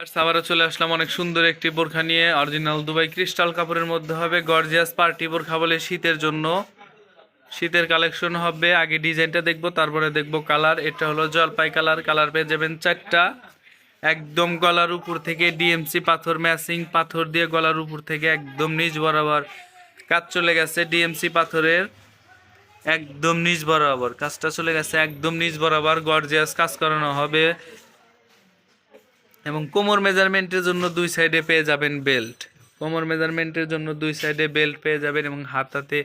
আবারও চলে আসলাম অনেক সুন্দর একটি বোরখা নিয়ে। অরিজিনাল দুবাই ক্রিস্টাল কাপড়ের মধ্যে হবে গর্জিয়াস পার্টি বোরখা বলে শীতের জন্য। শীতের কালেকশন হবে, আগে ডিজাইনটা দেখব, তারপরে দেখব কালার এটা হলো জলপাই কালার কালার পেয়ে যাবেন চারটা। একদম গলার উপর থেকে ডিএমসি পাথর ম্যাচিং পাথর দিয়ে গলার উপর থেকে একদম নিজ বরাবর কাজ চলে গেছে ডিএমসি পাথরের। একদম নিজ বরাবর, কাজটা চলে গেছে একদম নিজ বরাবর। গর্জিয়াস কাজ করানো হবে। এবং কোমর মেজারমেন্টের জন্য দুই সাইডে পেয়ে যাবেন বেল্ট কোমর মেজারমেন্টের জন্য দুই সাইডে বেল্ট পেয়ে যাবেন এবং হাতাতে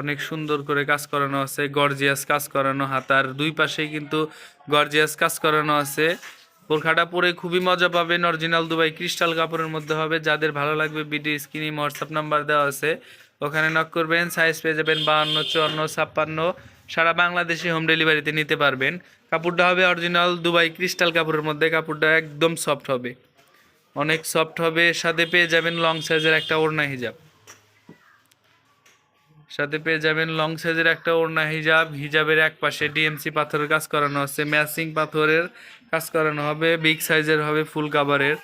অনেক সুন্দর করে কাজ করানো আছে গর্জিয়াস কাজ করানো হাতার দুই পাশেই কিন্তু গর্জিয়াস কাজ করানো আছে। বোরখাটা পরে খুবই মজা পাবেন অরিজিনাল দুবাই ক্রিস্টাল কাপড়ের মধ্যে হবে। যাদের ভালো লাগবে বিডি স্ক্রিনে হোয়াটসঅ্যাপ নাম্বার দেওয়া আছে, ওখানে নক করবেন সাইজ পেয়ে যাবেন বাহান্ন, চুয়ান্ন, ছাপ্পান্ন। সারা বাংলাদেশে হোম ডেলিভারিতে নিতে পারবেন। কাপড়টা হবে অরিজিনাল দুবাই ক্রিস্টাল কাপড়ের মধ্যে, কাপড়টা একদম সফট হবে। অনেক সফট হবে, সাথে পেয়ে যাবেন লং সাইজের একটা ওড়না হিজাব। সাথে পেয়ে যাবেন লং সাইজের একটা ওড়না হিজাব, হিজাবের এক পাশে ডিএমসি পাথরের কাজ করানো আছে ম্যাচিং পাথরের কাজ করানো হবে বিগ সাইজের হবে ফুল কাভারের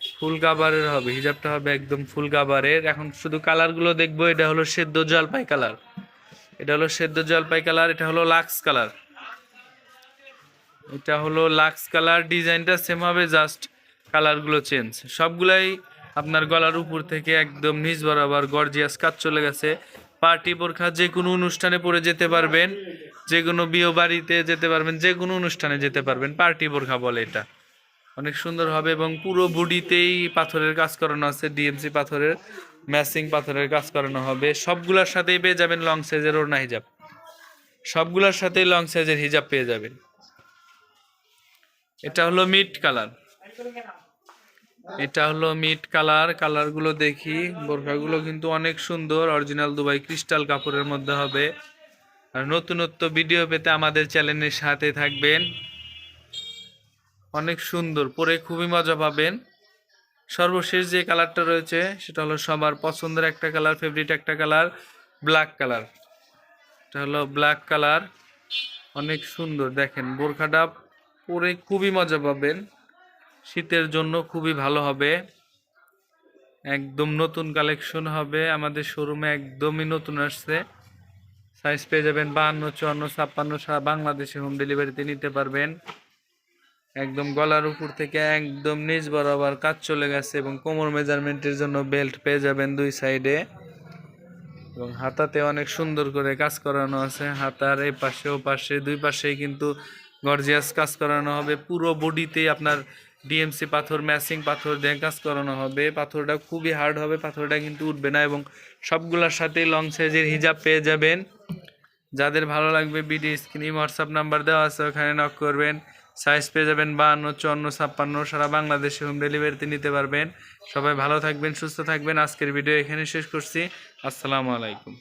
ফুল কাভারের হবে, হিজাবটা হবে একদম ফুল কাভারের এখন শুধু কালারগুলো দেখব, এটা হলো সেদ্ধ জলপাই কালার এটা হলো সেদ্ধ জলপাই কালার এটা হলো লাক্স কালার এটা হলো লাক্স কালার, ডিজাইনটা সেম হবে জাস্ট কালারগুলো চেঞ্জ সবগুলাই আপনার গলার উপর থেকে একদম নিচ বরাবর গর্জিয়াস কাজ চলে গেছে। পার্টি বোরখা যে কোনো অনুষ্ঠানে পরে যেতে পারবেন, যে কোনো বিয়ে বাড়িতে যেতে পারবেন, যে কোনো অনুষ্ঠানে যেতে পারবেন। পার্টি বোরখা বলে এটা। অনেক সুন্দর হবে এবং পুরো বডিতেই পাথরের কাজ করানো আছে ডিএমসি পাথরের ম্যাচিং পাথরের কাজ করানো হবে। সবগুলোর সাথেই পেয়ে যাবেন লং সাইজের ওড়না হিজাব। সবগুলোর সাথেই লং সাইজের হিজাব পেয়ে যাবেন। এটা হলো মিট কালার এটা হলো মিট কালার কালারগুলো দেখি। বোরখাগুলো কিন্তু অনেক সুন্দর। অরিজিনাল দুবাই ক্রিস্টাল কাপড়ের মধ্যে হবে। আর নতুনত্ব ভিডিও পেতে আমাদের চ্যানেলের সাথে থাকবেন। অনেক সুন্দর। পরে খুবই মজা পাবেন। সর্বশেষ যে কালারটা রয়েছে, সেটা হলো সবার পছন্দের একটা কালার ফেভারিট একটা কালার ব্ল্যাক কালার এটা হলো ব্ল্যাক কালার অনেক সুন্দর। দেখেন, বোরখাটা পরে খুবই মজা পাবেন। শীতের জন্য খুবই ভালো হবে। একদম নতুন কালেকশন হবে। আমাদের শোরুমে একদমই নতুন আসছে। সাইজ পেয়ে যাবেন বাহান্ন, চুয়ান্ন, ছাপ্পান্ন সারা বাংলাদেশে হোম ডেলিভারিতে নিতে পারবেন। একদম গলার উপর থেকে একদম নিচ বরাবর কাজ চলে গেছে এবং কোমর মেজারমেন্টের জন্য বেল্ট পেয়ে যাবেন দুই সাইডে এবং হাতাতে অনেক সুন্দর করে কাজ করানো আছে। হাতার এই পাশে ও পাশে দুই পাশেই কিন্তু গর্জিয়াস কাজ করানো হবে। পুরো বডিতেই আপনার ডিএমসি পাথর, ম্যাচিং পাথর দিয়ে কাজ করানো হবে। পাথরটা খুবই হার্ড হবে, পাথরটা কিন্তু উঠবে না এবং সবগুলোর সাথেই লং সাইজের হিজাব পেয়ে যাবেন। যাদের ভালো লাগবে বিডি স্ক্রিন হোয়াটসঅ্যাপ নাম্বার দেওয়া আছে, ওখানে নক করবেন। সাইজ পেয়ে যাবেন বাহান্ন, চুয়ান্ন, ছাপ্পান্ন, সারা বাংলাদেশে হোম ডেলিভারিতে নিতে পারবেন। সবাই ভালো থাকবেন, সুস্থ থাকবেন। আজকের ভিডিও এখানে শেষ করছি। আসসালামু আলাইকুম।